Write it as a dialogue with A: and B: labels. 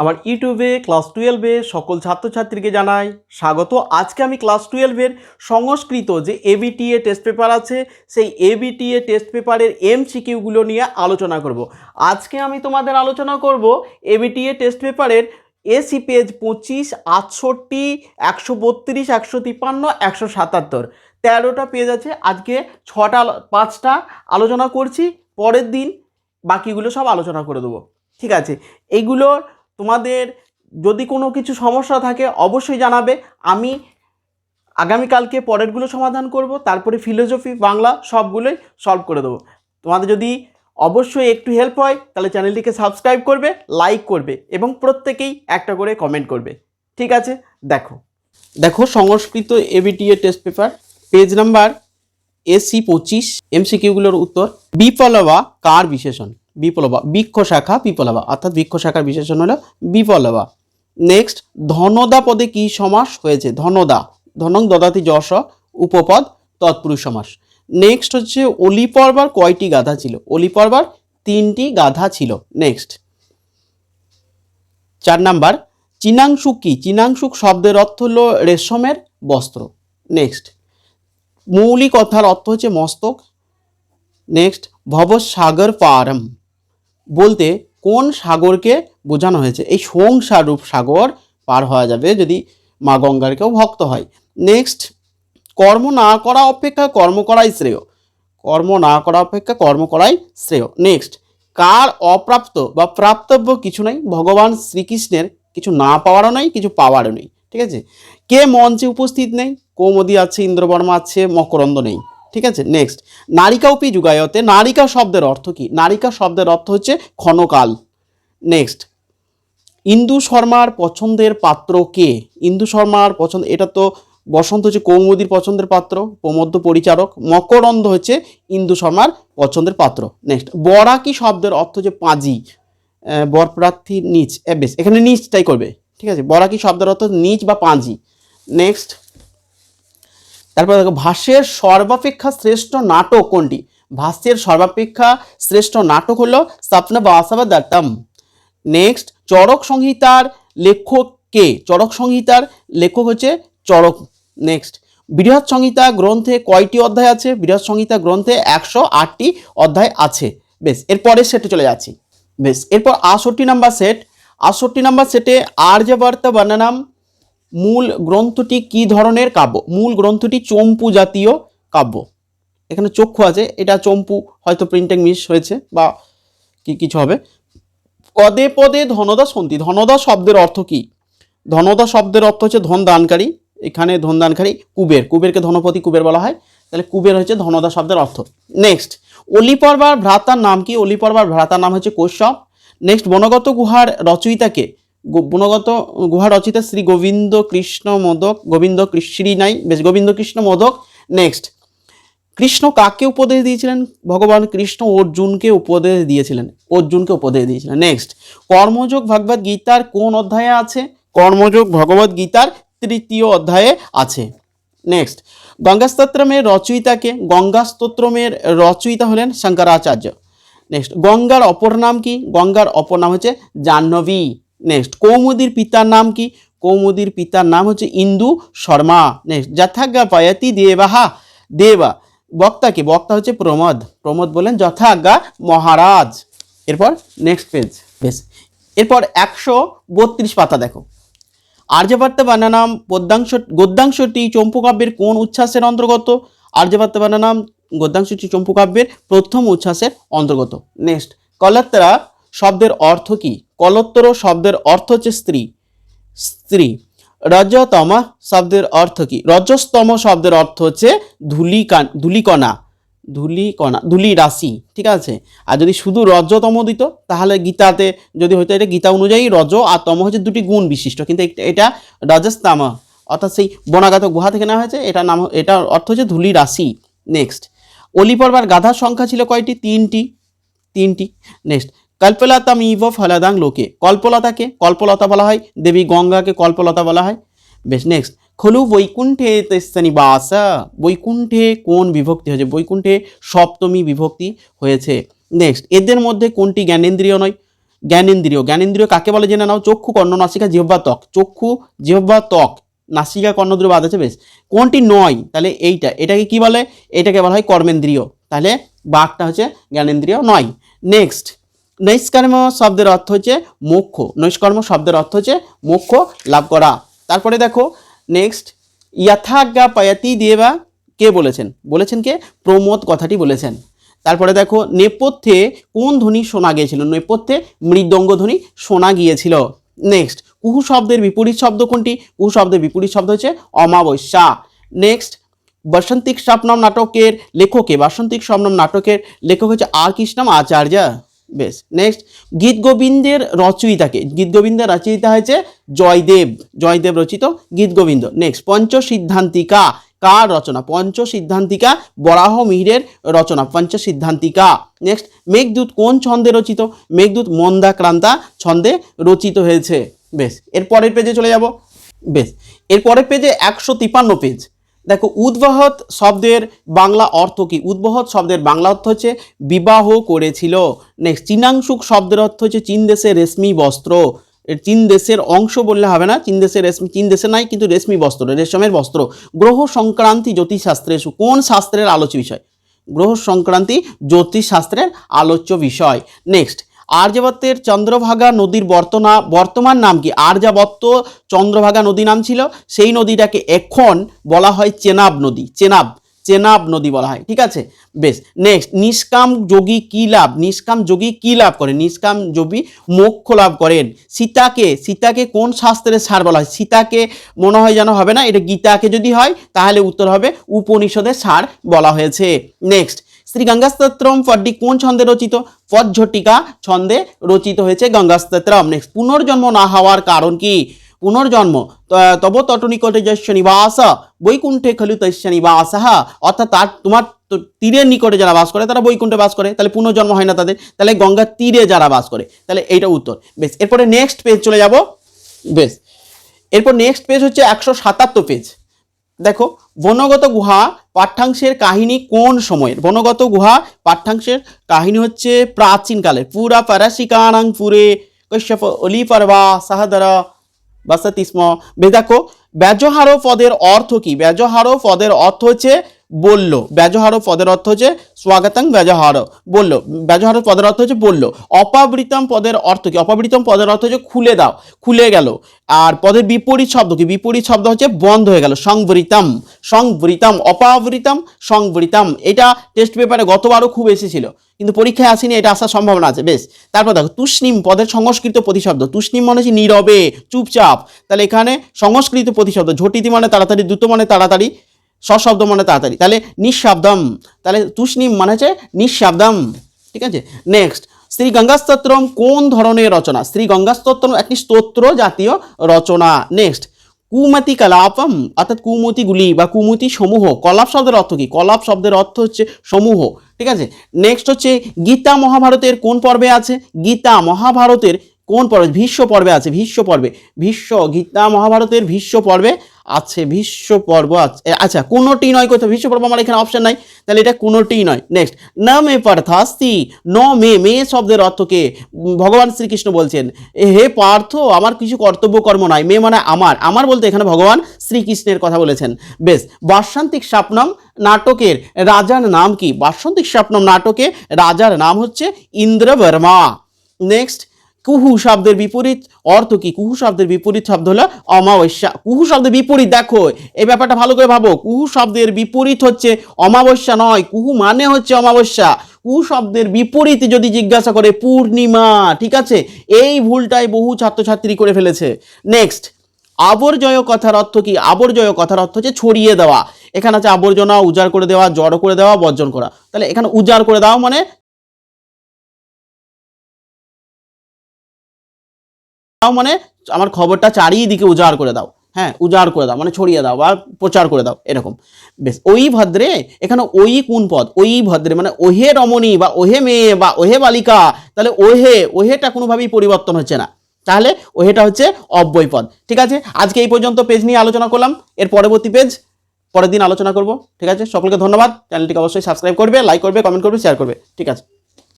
A: আমার ইউটিউবে ক্লাস টুয়েলভে সকল ছাত্রছাত্রীকে জানাই স্বাগত। আজকে আমি ক্লাস টুয়েলভের সংস্কৃত যে এবিটিএ টেস্ট পেপার আছে, সেই এবিটিএ টেস্ট পেপারের এম সিকিউগুলো নিয়ে আলোচনা করব। আজকে আমি তোমাদের আলোচনা করব এবিটিএ টেস্ট পেপারের এসি পেজ পঁচিশ, আটষট্টি, একশো বত্রিশ, একশো তিপ্পান্ন, একশো সাতাত্তর। তেরোটা পেজ আছে, আজকে ছটা, পাঁচটা আলোচনা করছি, পরের দিন বাকিগুলো সব আলোচনা করে দেবো। ঠিক আছে, এইগুলোর তোমাদের যদি কোনো কিছু সমস্যা থাকে অবশ্যই জানাবে। আমি আগামীকালকে পরেরগুলো সমাধান করব, তারপরে ফিলোসফি বাংলা সবগুলোই সলভ করে দেবো। তোমাদের যদি অবশ্যই একটু হেল্প হয়, তাহলে চ্যানেলটিকে সাবস্ক্রাইব করবে লাইক করবে এবং প্রত্যেকেই একটা করে কমেন্ট করবে। ঠিক আছে? দেখো। দেখো, Sanskrit ABTA test paper page number AC পঁচিশ এমসিকিউগুলোর উত্তর। বিপ্লবা কার বিশেষণ? বিপ্লবা, বৃক্ষ শাখা বিপ্লবা, অর্থাৎ বৃক্ষ শাখার বিশেষণ হলো বিপ্লবা। নেক্সট ধনদা পদে কি সমাস হয়েছে? ধনদা, ধনং দদাতি যশ, উপপদ, তৎপুরুষ সমাস। নেক্সট হচ্ছে অলি পর্বার কয়টি গাধা ছিল? অলি পর্বার তিনটি গাধা ছিল। নেক্সট চার নাম্বার চিনাংশুক কি? চিনাংশুক শব্দের অর্থ হলো রেশমের বস্ত্র। নেক্সট মৌলিক কথার অর্থ হচ্ছে মস্তক। নেক্সট ভবসাগর পারম। বলতে কোন সাগরকে বোঝানো হয়েছে? এই সংসারূপ সাগর পার হওয়া যাবে যদি মা গঙ্গার কেউ ভক্ত হয়। নেক্সট কর্ম না করা অপেক্ষা কর্ম করাই শ্রেয়। কর্ম না করা অপেক্ষা কর্ম করাই শ্রেয়। নেক্সট কার অপ্রাপ্ত বা প্রাপ্তব্য কিছু নাই? ভগবান শ্রীকৃষ্ণের কিছু না পাওয়ারও নেই, কিছু পাওয়ারও নেই। ঠিক আছে? কে মঞ্চে উপস্থিত নেই? কৌমদি আছে, ইন্দ্রবর্মা আছে, মকরন্দ নেই। ঠিক আছে? নেক্সট নারিকা উপি যুগায়তে, নারিকা শব্দের অর্থ কি? নারিকা শব্দের অর্থ হচ্ছে ক্ষণকাল। নেক্সট ইন্দু শর্মার পছন্দের পাত্র কে? ইন্দু শর্মার পছন্দ, এটা তো বসন্ত হচ্ছে কৌমুদির পছন্দের পাত্র প্রমোদ্য পরিচারক। মকরন্দ হচ্ছে ইন্দু শর্মার পছন্দের পাত্র। নেক্সট বরাকি শব্দের অর্থ হচ্ছে পাঁজি। বরপ্রার্থী নিচ বেশ, এখানে নিচটাই করবে। ঠিক আছে? বরাকি শব্দের অর্থ নিচ বা পাঁজি। নেক্সট তারপর দেখো, ভাষ্যের সর্বাপেক্ষা শ্রেষ্ঠ নাটক কোনটি? ভাষ্যের সর্বাপেক্ষা শ্রেষ্ঠ নাটক হলো স্বপ্ন বাসবা দত্তম নেক্সট চরক সংহিতার লেখক কে? চরক সংহিতার লেখক হচ্ছে চরক নেক্সট বৃহৎ সংহিতা গ্রন্থে কয়টি অধ্যায় আছে? বৃহৎ সংহিতা গ্রন্থে একশো আটটি অধ্যায় আছে। বেশ এরপরের সেটে চলে যাচ্ছি। বেশ, এরপর আষট্টি নাম্বার সেট। আষট্টি নাম্বার সেটে আর্যবর্ত বর্ণনাম মূল গ্রন্থটি কি ধরনের কাব্য? মূল গ্রন্থটি চম্পু জাতীয় কাব্য। এখানে চক্ষু আছে, এটা চম্পু হয়তো প্রিন্টিং মিস হয়েছে বা কি কিছু হবে। পদে পদে ধনদা সন্তি ধনদা শব্দের অর্থ কি? ধনদা শব্দের অর্থ হচ্ছে ধন দানকারী। এখানে ধন দানকারী কুবের। কুবেরকে ধনপতি কুবের বলা হয়। তাহলে কুবের হচ্ছে ধনদা শব্দের অর্থ। নেক্সট অলিপর্বার ভ্রাতার নাম কি? অলিপর্বার ভ্রাতার নাম হচ্ছে কৌশব নেক্সট বনগত গুহার রচয়িতাকে গো- গুহা রচয়িতা শ্রী গোবিন্দ কৃষ্ণ মোদক, গোবিন্দ শ্রী নাই, বেশ গোবিন্দ কৃষ্ণ মোদক। নেক্সট কৃষ্ণ কাকে উপদেশ দিয়েছিলেন? ভগবান কৃষ্ণ অর্জুনকে উপদেশ দিয়েছিলেন। অর্জুনকে উপদেশ দিয়েছিলেন। নেক্সট কর্মযোগ ভগবদ গীতার কোন অধ্যায়ে আছে? কর্মযোগ ভগবদ গীতার তৃতীয় অধ্যায়ে আছে। নেক্সট গঙ্গাস্তোত্রমের রচয়িতাকে গঙ্গাস্তোত্রমের রচয়িতা হলেন শঙ্করাচার্য। নেক্সট গঙ্গার অপর নাম কি? গঙ্গার অপর নাম হচ্ছে জাহ্নবী। নেক্সট কৌমুদির পিতার নাম কি? কৌমুদির পিতার নাম হচ্ছে ইন্দু শর্মা। নেক্সট যথাজ্ঞা পায়াতি দেবাহা। দেবা, বক্তা কি? বক্তা হচ্ছে প্রমোদ। প্রমোদ বলেন যথাজ্ঞা মহারাজ। এরপর নেক্সট পেজ বেশ। এরপর একশো বত্রিশ পাতা দেখো। আর্যভট্ট বানানাম পদ্যাংশ গদ্যাংশটি চম্পুকাব্যের কোন উচ্ছ্বাসের অন্তর্গত? আর্যভট্ট বানানাম গদ্যাংশটি চম্পুকাব্যের প্রথম উচ্ছ্বাসের অন্তর্গত। নেক্সট কলত্তরা শব্দের অর্থ কি? কলত্তর শব্দের অর্থ হচ্ছে স্ত্রী। স্ত্রী। রজতম শব্দের অর্থ কি? রজস্তম শব্দের অর্থ হচ্ছে ধুলিকা, ধুলিকণা। ধুলিকণা ধুলি রাশি ঠিক আছে? আর যদি শুধু রজতম দিত, তাহলে গীতাতে যদি হয়তো এটা গীতা অনুযায়ী রজ আর তম হচ্ছে দুটি গুণ বিশিষ্ট। কিন্তু এটা- এটা রজস্তাম, অর্থাৎ সেই বনাগাত গুহা থেকে নেওয়া হয়েছে এটা নাম, এটার অর্থ হচ্ছে ধুলি রাশি নেক্সট অলিপর্বার গাধার সংখ্যা ছিল কয়টি? তিনটি। তিনটি। নেক্সট কল্পলতাম ইভ ফলাদাং লোকে। কল্পলতাকে? কল্পলতা বলা হয়। দেবী গঙ্গাকে কল্পলতা বলা হয়। বেশ নেক্সট খলু বৈকুণ্ঠে তেস্য নিবাস। বৈকুণ্ঠে কোন বিভক্তি হয়েছে? বৈকুণ্ঠে সপ্তমী বিভক্তি হয়েছে। নেক্সট এদের মধ্যে কোনটি জ্ঞানেন্দ্রিয় নয়? জ্ঞানেন্দ্রিয়। জ্ঞানেন্দ্রিয় কাকে বলে জেনে নাও? চক্ষু কর্ণ নাসিকা জিহ্বা ত্বক। চক্ষু জিহ্বা ত্বক। নাসিকা কর্ণদ্রুব বাদ আছে, বেশ। কোনটি নয়? তাহলে এইটা। এটাকে কি বলে? এটাকে বলা হয় কর্মেন্দ্রিয়। তাহলে বাঘটা হচ্ছে জ্ঞানেন্দ্রিয় নয়। নেক্সট নৈষ্কর্ম শব্দের অর্থ হচ্ছে মোক্ষ। নৈষ্কর্ম শব্দের অর্থ হচ্ছে মোক্ষ লাভ করা। তারপরে দেখো নেক্সট ইয়াথাজ্ঞা পায়াতি দেবা কে বলেছেন? বলেছেন কে? প্রমোদ কথাটি বলেছেন। তারপরে দেখো, নেপথ্যে কোন ধ্বনি শোনা গিয়েছিল? নেপথ্যে মৃদঙ্গ ধ্বনি শোনা গিয়েছিল। নেক্সট কুহু শব্দের বিপরীত শব্দ কোনটি? কুহু শব্দের বিপরীত শব্দ হচ্ছে অমাবস্যা। নেক্সট বসন্তিক স্বপ্নম নাটকের লেখকে, বাসন্তিক স্বপ্নম নাটকের লেখক হচ্ছে আর কৃষ্ণম আচার্য। বেশ নেক্সট গীত গোবিন্দের রচয়িতাকে, গীত গোবিন্দের রচয়িতা হয়েছে জয়দেব জয়দেব রচিত গীত গোবিন্দ। নেক্সট পঞ্চ সিদ্ধান্তিকা কার রচনা? পঞ্চ সিদ্ধান্তিকা বরাহ মিহিরের রচনা পঞ্চ সিদ্ধান্তিকা নেক্সট মেঘদূত কোন ছন্দে রচিত? মেঘদূত মন্দাক্রান্তা ছন্দে রচিত হয়েছে। বেশ, এর পরের পেজে চলে যাব। বেশ, এর পরের পেজে একশো তিপান্ন পেজ দেখো উদ্বহৎ শব্দের বাংলা অর্থ কি? উদ্বহৎ শব্দের বাংলা অর্থ হচ্ছে বিবাহ করেছিল। নেক্সট চীনাংশুক শব্দের অর্থ হচ্ছে চীন দেশের রেশমি বস্ত্র। চীন দেশের অংশ বললে হবে না, চীন দেশের রেশমি চীন দেশে নাই, কিন্তু রেশমি বস্ত্র, রেশমের বস্ত্র। গ্রহ সংক্রান্তি জ্যোতিষশাস্ত্রে কোন শাস্ত্রের আলোচ্য বিষয়? গ্রহ সংক্রান্তি জ্যোতিষশাস্ত্রের আলোচ্য বিষয়। নেক্সট আর্যাবত্যের চন্দ্রভাগা নদীর বর্তনা, বর্তমান নাম কি? আর্যাবত্ত চন্দ্রভাগা নদী নাম ছিল। সেই নদীটাকে এখন বলা হয় চেনাব নদী। চেনাব চেনাব নদী বলা হয়। ঠিক আছে? বেশ। নেক্সট নিষ্কাম যোগী কী লাভ? নিষ্কাম যোগী কী লাভ করেন নিষ্কাম যোগী মোক্ষ লাভ করেন। সীতাকে সীতাকে কোন শাস্ত্রের সার বলা হয়? সীতাকে মনে হয় যেন হবে না, এটা গীতাকে যদি হয়, তাহলে উত্তর হবে উপনিষদের সার বলা হয়েছে। নেক্সট শ্রী গঙ্গাস্তোত্রম পদ্যটি কোন ছন্দে রচিত? পদঝটিকা ছন্দে রচিত হয়েছে গঙ্গাস্তোত্রম। নেক্সট পুনর্জন্ম না হওয়ার কারণ কি? পুনর্জন্ম তব তটনিকটে যস্য নিবাস, বৈকুণ্ঠে খলু তস্য নিবাস, অর্থাৎ তার, তোমার তীরের নিকটে যারা বাস করে, তারা বৈকুণ্ঠে বাস করে, তাহলে পুনর্জন্ম হয় না তাদের, তাহলে গঙ্গার তীরে যারা বাস করে, তাহলে এইটা উত্তর। বেশ, এরপরে নেক্সট পেজ চলে যাব। বেশ, এরপর নেক্সট পেজ হচ্ছে একশো সাতাত্তর পেজ দেখো, বনগত গুহা পাঠ্যাংশের কাহিনী কোন সময়ের? বনগত গুহা, পাঠ্যাংশের কাহিনী হচ্ছে প্রাচীনকালের। পুরা প্যারাসিকানাং পুরে, কশ্যপ অলি পারবা, সাহাদারা বাসাতিস্ম বেদাকো ব্যজহারো পদের অর্থ কি? ব্যজহারো পদের অর্থ হচ্ছে বলল। ব্যজহারো পদের অর্থ হচ্ছে স্বাগতং ব্যজহার। বলল, ব্যজহারো পদের অর্থ হচ্ছে বলল। অপাবৃতম পদের অর্থ কি? অপাবৃতম পদের অর্থ হচ্ছে খুলে দাও, খুলে গেল। আর পদের বিপরীত শব্দ কি? বিপরীত শব্দ হচ্ছে বন্ধ হয়ে গেল, সংবৃতম সংবৃতম, অপাবৃতম, সংবৃতম। এটা টেস্ট পেপারে গতবারও খুব এসেছিল, কিন্তু পরীক্ষায় আসেনি, এটা আসার সম্ভাবনা আছে। বেশ, তারপর দেখো, তুষ্ণিম পদের সংস্কৃত প্রতিশব্দ, তুষ্ণিম মানে হচ্ছে নীরবে, চুপচাপ। তাহলে এখানে সংস্কৃত প্রতিশব্দ, ঝটিতি মানে তাড়াতাড়ি, দ্রুত মানে তাড়াতাড়ি সশব্দ মানে তাড়াতাড়ি। তাহলে নিঃশব্দম। তাহলে তুষ্ণিম মানে হচ্ছে নিঃশব্দম। ঠিক আছে? নেক্সট শ্রী গঙ্গাস্তোত্রম কোন ধরনের রচনা? শ্রী গঙ্গাস্তোত্রম একটি স্তোত্র জাতীয় রচনা। নেক্সট কুমতি কলাপম, অর্থাৎ কুমতিগুলি বা কুমতি সমূহ। কলাপ শব্দের অর্থ কি? কলাপ শব্দের অর্থ হচ্ছে সমূহ। ঠিক আছে? নেক্সট হচ্ছে গীতা মহাভারতের কোন পর্বে আছে? গীতা মহাভারতের কোন পর্বে? ভীষ্ম পর্বে আছে, ভীষ্ম পর্বে। ভীষ্ম, গীতা মহাভারতের ভীষ্ম পর্বে আছে ভীষ্ম পর্ব আছে আচ্ছা কোনোটি নয় কোথাও। ভীষ্ম পর্ব আমার এখানে অপশন নাই। তাহলে এটা কোনোটি নয়। নেক্সট ন মে পার্থ পার্থাস্তি ন মে মে শব্দের অর্থকে ভগবান শ্রীকৃষ্ণ বলছেন। হে পার্থ, আমার কিছু কর্তব্য কর্ম নাই। মে মানে আমার। আমার বলতে এখানে ভগবান শ্রীকৃষ্ণের কথা বলেছেন। বেশ, বাসন্তিক স্বপ্নম নাটকের রাজার নাম কি? বাসন্তিক স্বপ্নম নাটকে রাজার নাম হচ্ছে ইন্দ্রবর্মা। নেক্সট কুহু শব্দের বিপরীত অর্থ কি? কুহু শব্দের বিপরীত শব্দ হলো অমাবস্যা। কুহু শব্দের বিপরীত দেখো, এই ব্যাপারটা ভালো করে ভাবো। কুহু শব্দের বিপরীত হচ্ছে অমাবস্যা নয়, কুহু মানে হচ্ছে অমাবস্যা। কুহু শব্দের বিপরীত যদি জিজ্ঞাসা করে পূর্ণিমা, ঠিক আছে? এই ভুলটাই বহু ছাত্রছাত্রী করে ফেলেছে। নেক্সট আবর্জয় কথার অর্থ কি? আবর্জয় কথার অর্থ হচ্ছে ছড়িয়ে দেওয়া। এখানে আছে আবর্জনা, উজাড় করে দেওয়া, জড়ো করে দেওয়া, বর্জন করা। তাহলে এখানে উজাড় করে দেওয়া মানে দাও মানে আমার খবরটা চারিদিকে উজাড় করে দাও। হ্যাঁ উজাড় করে দাও মানে ছড়িয়ে দাও বা প্রচার করে দাও, এরকম। বেশ, ওই ভদ্রে, এখানে ওই কোন পদ? ওই ভদ্রে মানে ওহে রমণী বা ওহে মেয়ে বা ওহে বালিকা, তাহলে ওহে, ওহেটা কোনোভাবেই পরিবর্তন হচ্ছে না। তাহলে ওহেটা হচ্ছে অব্যয় পদ, ঠিক আছে? আজকে এই পর্যন্ত পেজ নিয়ে আলোচনা করলাম, এর পরবর্তী পেজ, পরের দিন আলোচনা করব, ঠিক আছে? সকলকে ধন্যবাদ, চ্যানেলটিকে অবশ্যই সাবস্ক্রাইব করবে, লাইক করবে, কমেন্ট করবে শেয়ার করবে, ঠিক আছে?